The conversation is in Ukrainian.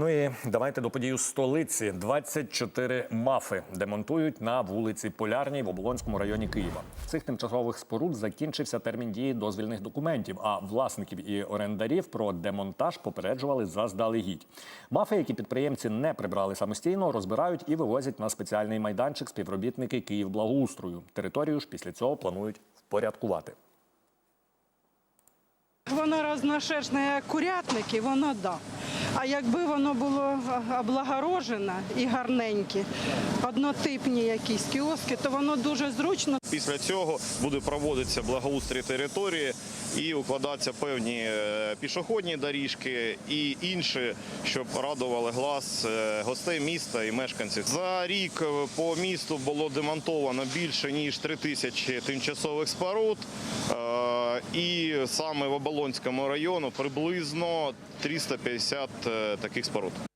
Ну і давайте до подій у столиці. 24 мафи демонтують на вулиці Полярній в Оболонському районі Києва. Цих тимчасових споруд закінчився термін дії дозвільних документів. А власників і орендарів про демонтаж попереджували заздалегідь. Мафи, які підприємці не прибрали самостійно, розбирають і вивозять на спеціальний майданчик співробітники Київблагоустрою. Територію ж після цього планують впорядкувати. Воно розношерстне, як курятники, воно да. А якби воно було облагорожене і гарненьке, однотипні якісь кіоски, то воно дуже зручно. Після цього буде проводитися благоустрій території і укладатися певні е, пішохідні доріжки і інші, щоб радували глаз е, гостей міста і мешканців. За рік е, по місту було демонтовано більше ніж 3 тисячі тимчасових споруд. І саме в Оболонському району приблизно 350 е, таких споруд.